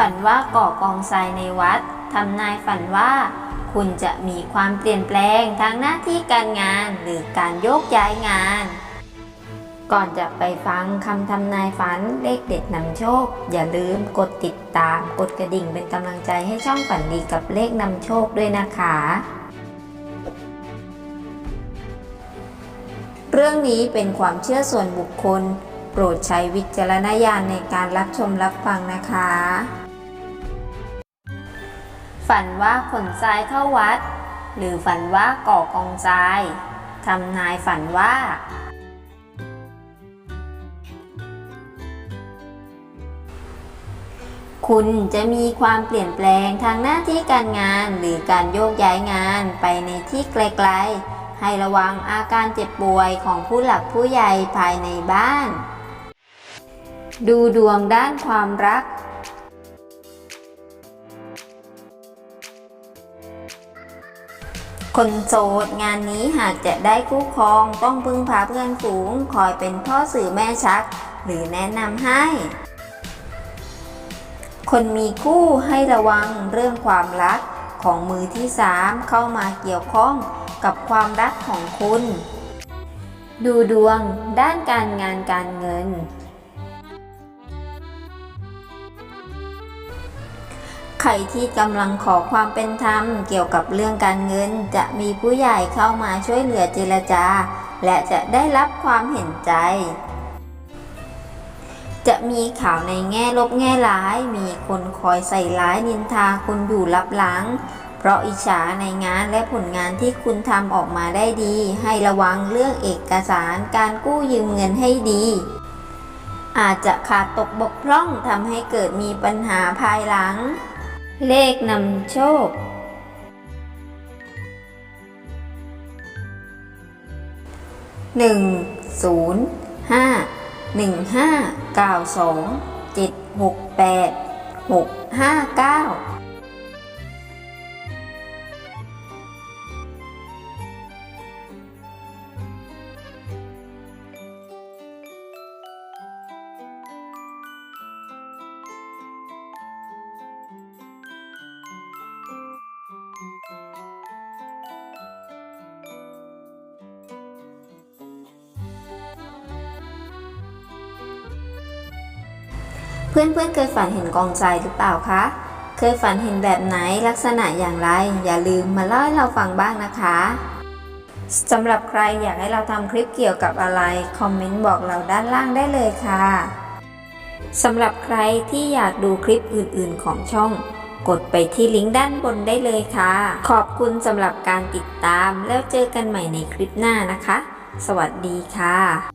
ฝันว่าก่อกองทรายในวัดทำนายฝันว่า คุณจะมีความเปลี่ยนแปลงทางหน้าที่การงานหรือการโยกย้ายงาน ก่อนจะไปฟังคำทำนายฝันเลขเด็ดนำโชค อย่าลืมกดติดตาม กดกระดิ่งเป็นกำลังใจให้ช่องฝันดีกับเลขนำโชคด้วยนะคะ เรื่องนี้เป็นความเชื่อส่วนบุคคล โปรดใช้วิจารณญาณในการรับชมรับฟังนะคะ ฝันว่าขนทรายเข้าวัด หรือฝันว่าก่อกองทรายทำนายฝันว่า คุณจะมีความเปลี่ยนแปลงทางหน้าที่การงานหรือการโยกย้ายงานไปในที่ไกลๆ ให้ระวังอาการเจ็บป่วยของผู้หลักผู้ใหญ่ภายในบ้าน ดูดวงด้านความรัก คนโสดงานนี้หากจะได้คู่ครองต้องพึ่งพาเพื่อนฝูง คอยเป็นพ่อสื่อแม่ชัก หรือแนะนำให้ คนมีคู่ให้ระวังเรื่องความรักของมือที่สามเข้ามาเกี่ยวข้องกับความรักของคุณ ดูดวงด้านการงานการเงิน ใครที่กำลังขอความเป็นธรรมเกี่ยวกับเรื่องการเงิน จะมีผู้ใหญ่เข้ามาช่วยเหลือเจรจา และจะได้รับความเห็นใจ จะมีข่าวในแง่ลบแง่ร้าย มีคนคอยใส่ร้ายนินทาคุณอยู่ลับหลัง เพราะอิจฉาในงานและผลงานที่คุณทำออกมาได้ดี ให้ระวังเรื่องเอกสารการกู้ยืมเงินให้ดีอาจจะขาดตกบกพร่องทำให้เกิดมีปัญหาภายหลัง เลขนำโชค หนึ่งศูนย์ห้าหนึ่งห้าเก้าสองเจ็ดหกแปดหกห้าเก้า เพื่อนๆเคยฝันเห็นกองทรายหรือเปล่าคะ เคยฝันเห็นแบบไหนลักษณะอย่างไร อย่าลืมมาเล่าให้เราฟังบ้างนะคะสำหรับใครอยากให้เราทำคลิปเกี่ยวกับอะไร คอมเมนต์บอกเราด้านล่างได้เลยค่ะสำหรับใครที่อยากดูคลิปอื่นๆของช่อง กดไปที่ลิงก์ด้านบนได้เลยค่ะ ขอบคุณสำหรับการติดตามแล้วเจอกันใหม่ในคลิปหน้านะคะ สวัสดีค่ะ